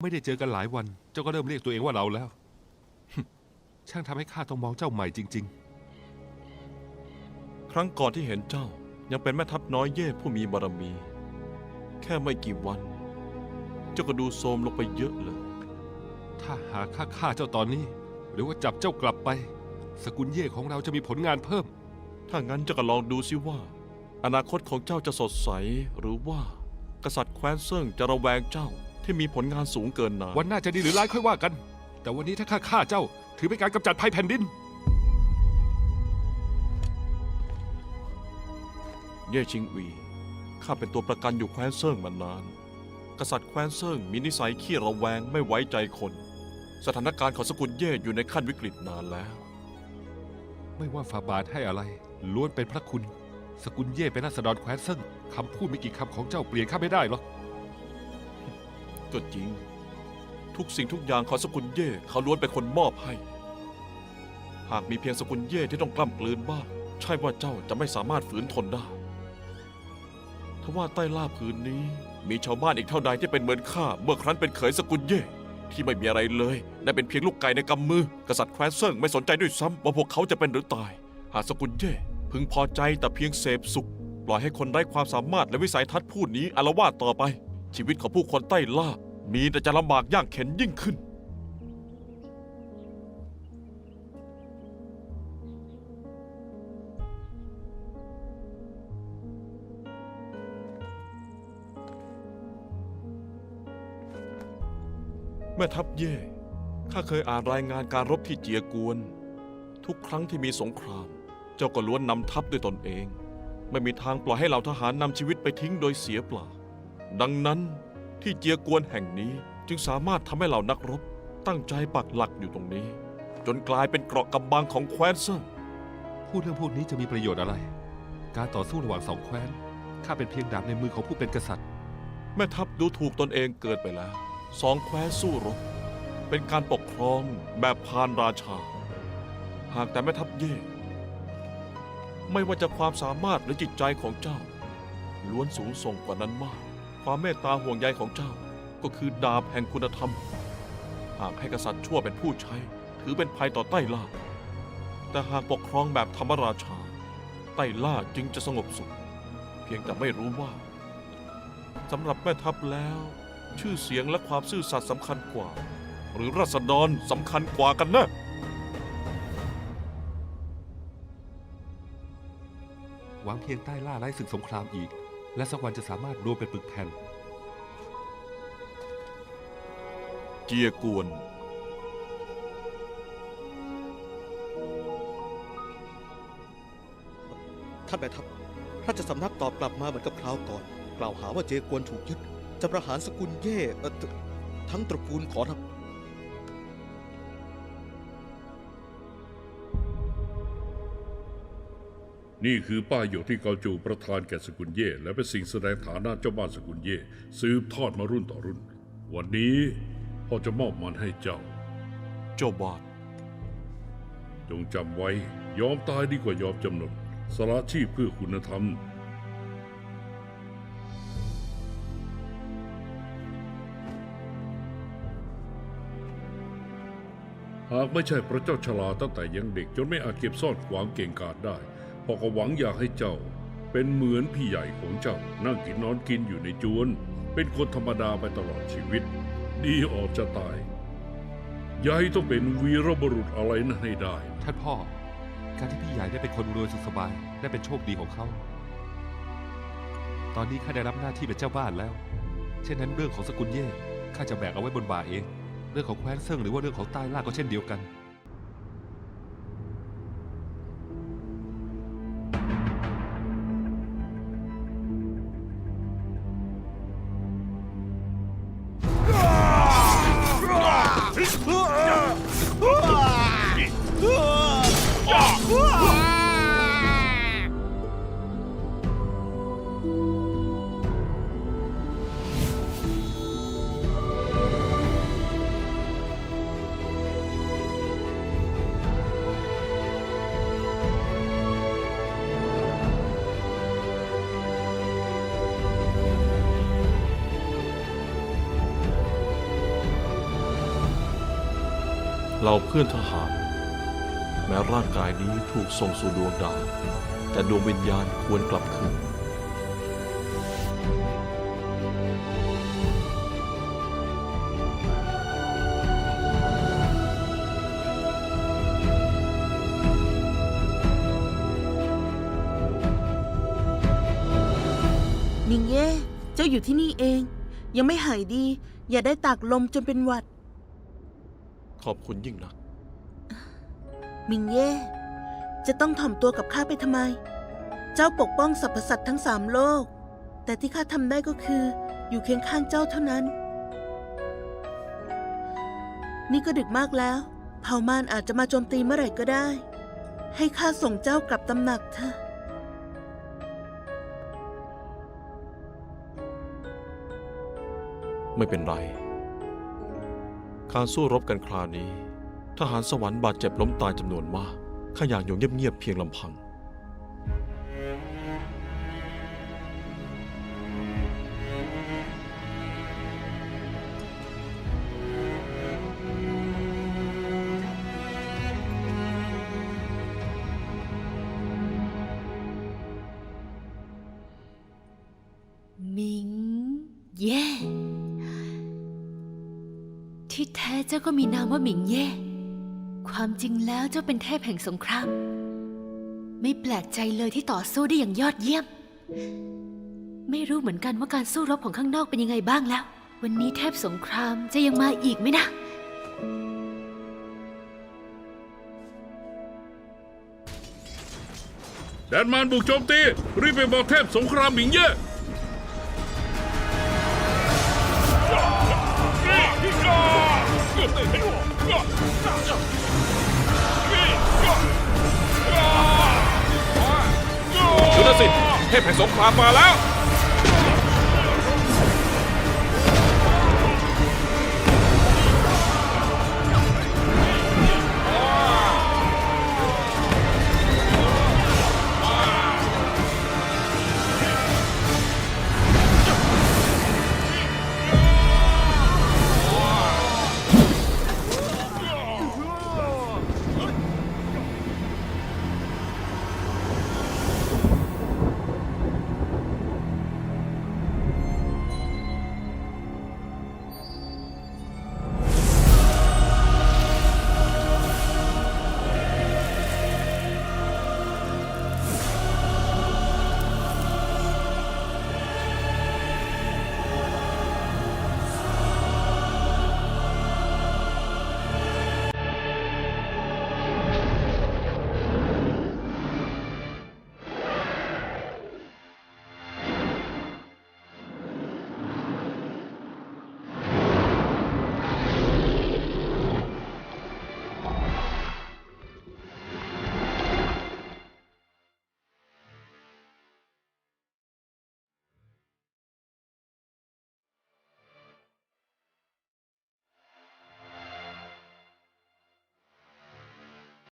ไม่ได้เจอกันหลายวัน เจ้าก็เริ่มเรียกตัวเองว่าเราแล้ว ช่างทำให้ข้าต้องมองเจ้าใหม่จริง ครั้งก่อนที่เห็นเจ้ายังเป็นแม่ทัพน้อยเย่ผู้มีบารมี แค่ไม่กี่วัน เจ้าก็ดูโทรมลงไปเยอะเลย ๆ ถ้าหากข้าฆ่าเจ้าตอนนี้ หรือว่าจับเจ้ากลับไป สกุลเย่ของเราจะมีผลงานเพิ่ม ถ้างั้นเจ้าก็ลองดูซิว่า อนาคตของเจ้าจะสดใสหรือว่า กษัตริย์แคว้นเซิ่งจะระแวงเจ้า ที่มีผลงานสูงเกินนาวันหน้าจะดีหรือร้ายค่อยว่ากัน แต่วันนี้ถ้าข้าฆ่าเจ้า ถือเป็นการกำจัดภัยแผ่นดิน เย่ชิงอีข้าเป็นตัวประกันอยู่แคว้นเซิ่งมานาน กษัตริย์แคว้นเซิ่งมีนิสัยขี้ระแวงไม่ไว้ใจคน สถานการณ์ของสกุลเย่อยู่ในขั้นวิกฤตนานแล้ว ไม่ว่าฝ่าบาทให้อะไร ล้วนเป็นพระคุณ สกุลเย่เป็นราษฎรแคว้นเซิ่งคำพูดไม่กี่คำของเจ้าเปลี่ยนข้าไม่ได้หรอก ก็จริง ทุกสิ่งทุกอย่างของสกุลเย่เขาล้วนเป็นคนมอบให้ หากมีเพียงสกุลเย่ที่ต้องกล้ำกลืนบ้าง ใช่ว่าเจ้าจะไม่สามารถฝืนทนได้ทว่าใต้ล่าผืนนี้ มีชาวบ้านอีกเท่าใดที่เป็นเหมือนข้าเมื่อครั้นเป็นเขยสกุลเย่ที่ไม่มีอะไรเลยได้เป็นเพียงลูกไก่ในกำมือ กษัตริย์แคว้นเซิ่งไม่สนใจด้วยซ้ำว่าพวกเขาจะเป็นหรือตาย หากสกุลเย่พึงพอใจแต่เพียงเสพสุข ปล่อยให้คนไร้ความสามารถและวิสัยทัศน์ผู้นี้อาละวาดต่อไป ชีวิตของผู้คนใต้ล่า มีแต่จะลำบากยากเข็นยิ่งขึ้น แม่ทัพเย่ ข้าเคยอ่านรายงานการรบที่เจียกวน ทุกครั้งที่มีสงคราม เจ้าก็ล้วนนำทัพด้วยตนเอง ไม่มีทางปล่อยให้เหล่าทหารนำชีวิตไปทิ้งโดยเสียเปล่า ดังนั้นที่เจียกวนแห่งนี้จึงสามารถทำให้เหล่านักรบ ตั้งใจปักหลักอยู่ตรงนี้ จนกลายเป็นเกราะกำบังของแคว้นเซิ่งพูดเรื่องพวกนี้จะมีประโยชน์อะไร การต่อสู้ระหว่างสองแคว้นข้าเป็นเพียงดาบในมือของผู้เป็นกษัตริย์ แม่ทัพดูถูกตนเองเกินไปแล้ว สองแคว้นสู้รบ เป็นการปกครองแบบพานราชา หากแต่แม่ทัพเย่ไม่ว่าจะความสามารถหรือจิตใจของเจ้า ล้วนสูงส่งกว่านั้นมาก ความเมตตาห่วงใยของเจ้าก็คือดาบแห่งคุณธรรม หากให้กษัตริย์ชั่วเป็นผู้ใช้ ถือเป็นภัยต่อใต้ล่า แต่หากปกครองแบบธรรมราชา ใต้ล่าจึงจะสงบสุข เพียงแต่ไม่รู้ว่าสำหรับแม่ทัพแล้ว ชื่อเสียงและความซื่อสัตย์สำคัญกว่า หรือราษฎรสำคัญกว่ากันนะหวังเพียงใต้ล่าไร้ศึกสงครามอีก และสักวันจะสามารถรวมเป็นปึกแผ่น เจียกวน ท่านแม่ทัพราชสำนักตอบกลับมาเหมือนกับคราวก่อน กล่าวหาว่าเจกวนถูกยึด จะประหารสกุลเย่เอ่อททั้งตระกูลขอรับ นี่คือป้ายหยกที่เกาจูประทานแก่สกุลเย่และเป็นสิ่งแสดงฐานะเจ้าบ้านสกุลเย่สืบทอดมารุ่นต่อรุ่น วันนี้พ่อจะมอบมันให้เจ้า เจ้าบาทจงจำไว้ยอมตายดีกว่ายอมจำนนสละชีพเพื่อคุณธรรม หากไม่ใช่พระเจ้าชลาตั้งแต่ยังเด็กจนไม่อาจเก็บซ่อนขวางเก่งกาจได้ พ่อก็หวังอยากให้เจ้า เป็นเหมือนพี่ใหญ่ของเจ้า นั่งกินนอนกินอยู่ในจวน เป็นคนธรรมดาไปตลอดชีวิต ดีออกจะตายยายต้องเป็นวีรบุรุษอะไรนั่นให้ได้ ท่านพ่อ การที่พี่ใหญ่ได้เป็นคนรวยสุขสบายได้เป็นโชคดีของเขา ตอนนี้ข้าได้รับหน้าที่เป็นเจ้าบ้านแล้ว เช่นนั้นเรื่องของสกุลเย่ข้าจะแบกเอาไว้บนบ่าเอง เรื่องของแคว้นเซิงหรือว่าเรื่องของใต้ล่าก็เช่นเดียวกัน เราเพื่อนทหาร แม้ร่างกายนี้ถูกส่งสู่ดวงดาว แต่ดวงวิญญาณควรกลับคืนมิงเย่เจ้าอยู่ที่นี่เอง ยังไม่หายดี อย่าได้ตากลมจนเป็นหวัด ขอบคุณยิ่งนัก มิงเย่ จะต้องถ่อมตัวกับข้าไปทำไม เจ้าปกป้องสรรพสัตว์ทั้งสามโลก แต่ที่ข้าทำได้ก็คืออยู่เคียงข้างเจ้าเท่านั้น นี่ก็ดึกมากแล้ว เผ่ามารอาจจะมาโจมตีเมื่อไหร่ก็ได้ ให้ข้าส่งเจ้ากลับตำหนักเถอะไม่เป็นไร การสู้รบกันคราวนี้ ทหารสวรรค์บาดเจ็บล้มตายจำนวนมากข้าอยากอยู่เงียบๆเพียงลำพัง มิง เย่ ที่แท้เจ้าก็มีนามว่าหมิงเย่ ความจริงแล้วเจ้าเป็นเทพแห่งสงคราม ไม่แปลกใจเลยที่ต่อสู้ได้อย่างยอดเยี่ยม ไม่รู้เหมือนกันว่าการสู้รบของข้างนอกเป็นยังไงบ้างแล้ว วันนี้เทพสงครามจะยังมาอีกไหมนะ แดนมารบุกโจมตี รีบไปบอกเทพสงครามหมิงเย่ ดูนะสิเทพแห่งสงครามมาแล้ว